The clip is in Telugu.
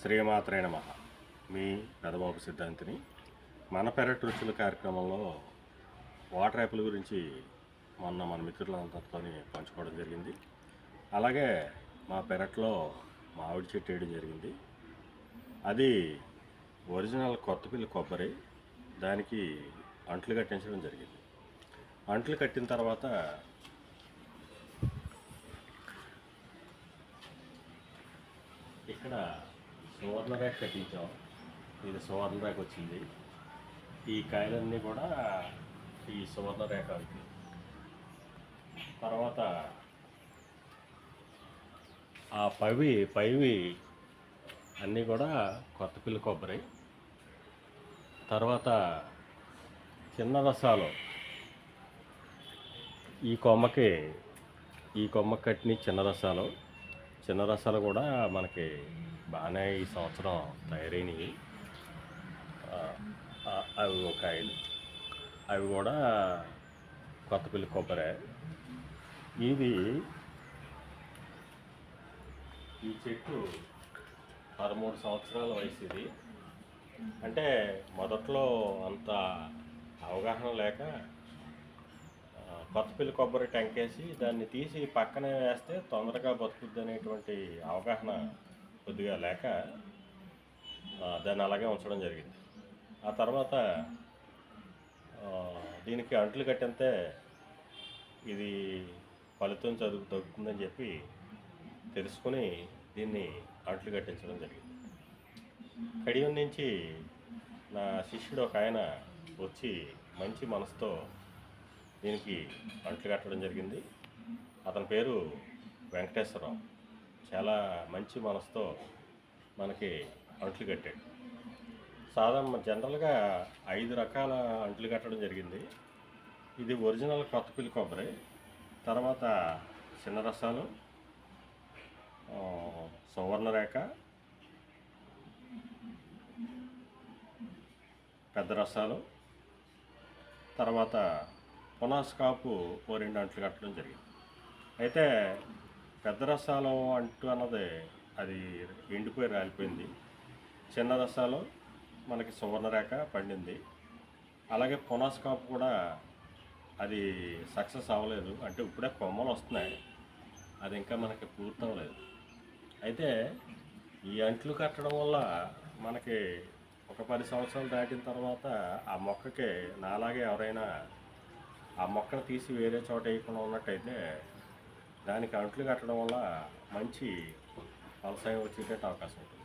శ్రీమాత్రే నమ. మీ పెదబాబు సిద్ధాంతిని మన పెరట్ రుచుల కార్యక్రమంలో వాటర్ యాప్ల గురించి మొన్న మన మిత్రులందరితో పంచుకోవడం జరిగింది. అలాగే మా పెరట్లో మామిడి చెట్టు వేయడం జరిగింది. అది ఒరిజినల్ కొత్తపిల్లి కొబ్బరి దానికి అంట్లు కట్టించడం జరిగింది. అంట్లు కట్టిన తర్వాత ఇక్కడ సువర్ణ రేఖ కట్టించాం ఇది సువర్ణ రేఖ వచ్చింది. ఈ కాయలన్నీ కూడా ఈ సువర్ణ రేఖ అవుతుంది తర్వాత ఆ పవి పైవి అన్నీ కూడా కొత్త పిల్ల కొబ్బరి. తర్వాత చిన్న రసాలు. ఈ కొమ్మకి ఈ కొమ్మ కట్టిన చిన్న రసాలు. చిన్న రసాలు కూడా మనకి బాగానే ఈ సంవత్సరం తయారైనవి అవి ఒక ఐదు. అవి కూడా కొత్తపల్లి కొబ్బరి. ఇది ఈ చెట్టు పదమూడు సంవత్సరాల వయసు ఇది అంటే మొదట్లో అంత అవగాహన లేక కొత్త కొత్తపల్లి కొబ్బరి టెంకేసి దాన్ని తీసి పక్కనే వేస్తే తొందరగా బతుకుద్ది అనేటువంటి అవగాహన కొద్దిగా లేక దాన్ని అలాగే ఉంచడం జరిగింది. ఆ తర్వాత దీనికి అంట్లు కట్టంతే ఇది ఫలితం చదువు తగ్గుతుందని చెప్పి తెలుసుకుని దీన్ని అంట్లు కట్టించడం జరిగింది. కడియం నుంచి నా శిష్యుడు ఒక ఆయన వచ్చి మంచి మనసుతో దీనికి అంట్లు కట్టడం జరిగింది. అతని పేరు వెంకటేశ్వరరావు. చాలా మంచి మనసుతో మనకి అంట్లు కట్టాడు. సాధారణ జనరల్గా ఐదు రకాల అంట్లు కట్టడం జరిగింది. ఇది ఒరిజినల్ కొత్తపిల్లి కొబ్బరి తర్వాత చిన్న రసాలు సువర్ణరేఖ పెద్ద రసాలు తర్వాత పునాస్కాపు ఓ రెండు అంట్లు కట్టడం జరిగింది. అయితే పెద్ద రసాలు అంటూ అన్నది అది ఎండిపోయి రాలిపోయింది. చిన్న రసాలు మనకి సువర్ణరేఖ పండింది. అలాగే పునాస్కాపు కూడా అది సక్సెస్ అవ్వలేదు. అంటే ఇప్పుడే కొమ్మలు వస్తున్నాయి. అది ఇంకా మనకి పూర్తి అవ్వలేదు అయితే ఈ అంట్లు కట్టడం వల్ల మనకి ఒక పది సంవత్సరాలు దాటిన తర్వాత ఆ మొక్కకి నాలాగే ఎవరైనా ఆ మొక్కను తీసి వేరే చోట వేయకుండా ఉన్నట్టయితే దానికి అంట్లు కట్టడం వల్ల మంచి వ్యవసాయం వచ్చేటట్టు అవకాశం ఉంటుంది.